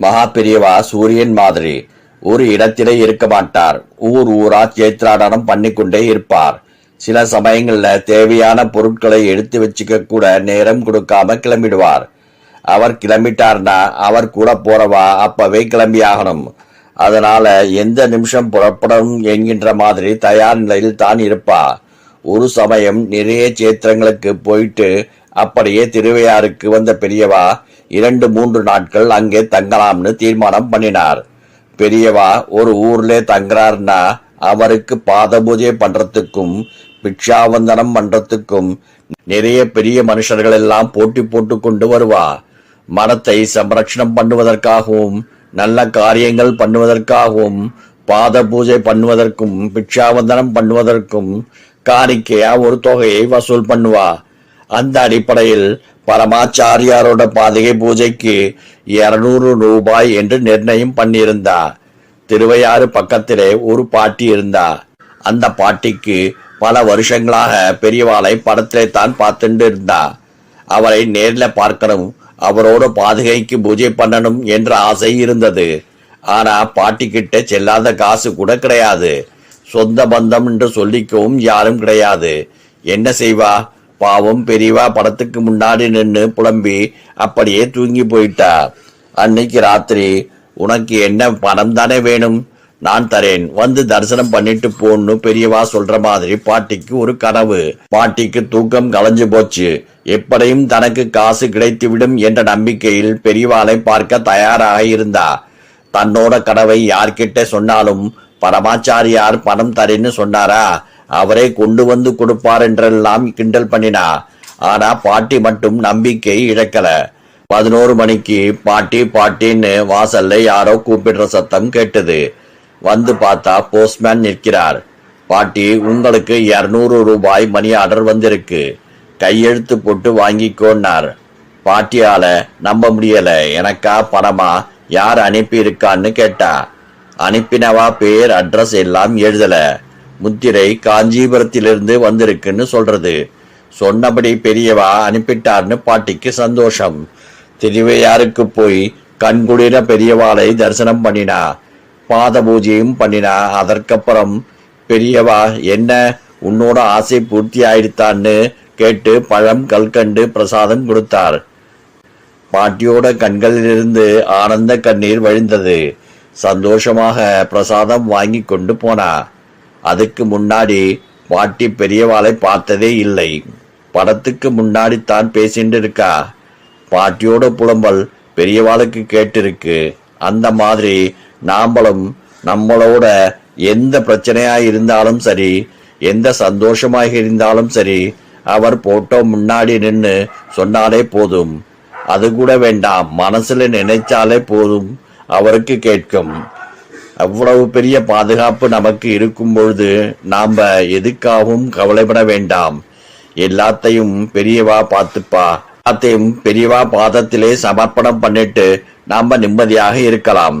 மகா பெரியவா சூரியன் மாதிரி. ஒரு இடத்திலே இருக்க மாட்டார். ஊர் ஊரா சேத்ராடனம் பண்ணிக்கொண்டே இருப்பார். சில சமயங்கள்ல தேவையான பொருட்களை எடுத்து வச்சுக்க கூட நேரம் கொடுக்காம கிளம்பிடுவார். அவர் கிளம்பிட்டார்னா அவர் கூட போறவா அப்பவே கிளம்பி ஆகணும் அதனால எந்த நிமிஷம் புறப்படும் என்கின்ற மாதிரி தயார் நிலையில் தான் இருப்பா. ஒரு சமயம் நிறைய சேத்திரங்களுக்கு போயிட்டு அப்படியே திருவையாருக்கு வந்த பெரியவா இரண்டு மூன்று நாட்கள் அங்கே தங்கலாம்னு தீர்மானம் பண்ணினார். பெரியவா ஒரு ஊர்ல தங்குறாருன்னா அவருக்கு பாத பூஜை பண்றதுக்கும் பிக்ஷாவந்தனம் பண்றதுக்கும் நிறைய பெரிய மனுஷர்கள் எல்லாம் போட்டி போட்டு கொண்டு வருவா. மனத்தை சம்ரட்சணம் பண்ணுவதற்காகவும் நல்ல காரியங்கள் பண்ணுவதற்காகவும் பாத பூஜை பண்ணுவதற்கும் பிக்ஷாவந்தனம் பண்ணுவதற்கும் காணிக்கையா ஒரு தொகையை வசூல் பண்ணுவா. அந்த அடிப்படையில் பரமாச்சாரியாரோட பாதகை பூஜைக்கு இருநூறு ரூபாய் என்று நிர்ணயம் பண்ணியிருந்தா. திருவையாறு பக்கத்திலே ஒரு பாட்டி இருந்தா. அந்த பாட்டிக்கு பல வருஷங்களாக பெரியவாளை படத்திலே தான் பார்த்துட்டு இருந்தா. அவரை நேரில் பார்க்கணும் அவரோட பாதுகைக்கு பூஜை பண்ணணும் என்ற ஆசை இருந்தது. ஆனா பாட்டி கிட்ட செல்லாத காசு கூட கிடையாது. சொந்த பந்தம் என்று சொல்லிக்கவும் யாரும் கிடையாது. என்ன செய்வா? பாவம் பெரியவா படத்துக்கு முன்னாடி நின்று புலம்பி அப்படியே தூங்கி போயிட்டா. அன்னைக்கு ராத்திரி உனக்கு என்ன பணம் தானே வேணும்? நான் தரேன். வந்து தரிசனம் பண்ணிட்டு போன்னு பெரியவா சொல்ற மாதிரி பாட்டிக்கு ஒரு கனவு. பாட்டிக்கு தூக்கம் கலைஞ்சு போச்சு. எப்படியும் தனக்கு காசு கிடைத்துவிடும் என்ற நம்பிக்கையில் பெரியவாளை பார்க்க தயாராக இருந்தா. தன்னோட கனவை யார்கிட்ட சொன்னாலும் பரமாச்சாரியார் பணம் தரேன்னு சொன்னாரா? அவரே கொண்டு வந்து கொடுப்பார் என்றெல்லாம் கிண்டல் பண்ணினா. ஆனா பாட்டி மட்டும் நம்பிக்கை இழக்கல. பதினோரு மணிக்கு பாட்டி பாட்டின்னு வாசல்ல யாரோ கூப்பிடுற சத்தம் கேட்டது. வந்து பார்த்தா போஸ்ட்மேன் நிற்கிறார். பாட்டி உங்களுக்கு இருநூறு ரூபாய் மணி ஆர்டர் வந்திருக்கு. கையெழுத்து போட்டு வாங்கிக்கோன்னார். பாட்டியால நம்ப முடியல. எனக்கா பணமா? யார் அனுப்பி இருக்கான்னு கேட்டா. அனுப்பினவா பேர் அட்ரஸ் எல்லாம் எழுதல. முத்திரை காஞ்சிபுரத்திலிருந்து வந்திருக்குன்னு சொல்றது. சொன்னபடி பெரியவா அனுப்பிட்டார்னு பாட்டிக்கு சந்தோஷம். திருவையாருக்கு போய் கண்குளிர பெரியவாளை தரிசனம் பண்ணினா. பாத பூஜையும் பண்ணினா அதற்கப்புறம் பெரியவா என்ன? உன்னோட ஆசை பூர்த்தி ஆயிடுத்தான்னு கேட்டு பழம் கல்கண்டு பிரசாதம் கொடுத்தார். பாட்டியோட கண்களிலிருந்து ஆனந்த கண்ணீர் வழிந்தது. சந்தோஷமாக பிரசாதம் வாங்கி கொண்டு போனா. அதுக்கு முன்னாடி பாட்டி பெரியவாளை பார்த்ததே இல்லை. படத்துக்கு முன்னாடி தான் பேசிட்டு இருக்கா பாட்டியோட புலம்பல் பெரியவாளுக்கு கேட்டிருக்கு. அந்த மாதிரி நாம்பளும் நம்மளோட எந்த பிரச்சனையா இருந்தாலும் சரி எந்த சந்தோஷமாக இருந்தாலும் சரி அவர் போட்டோ முன்னாடி நின்று சொன்னாலே போதும். அது கூட வேண்டாம். மனசுல நினைச்சாலே போதும் அவருக்கு கேட்கும். அவ்வளவு பெரிய பாதுகாப்பு நமக்கு இருக்கும் பொழுது நாம எதுக்காகவும் கவலைப்பட வேண்டாம். எல்லாத்தையும் பெரியவா பார்த்துப்பா. எல்லாத்தையும் பெரியவா பாதத்திலே சமர்ப்பணம் பண்ணிட்டு நாம நிம்மதியாக இருக்கலாம்.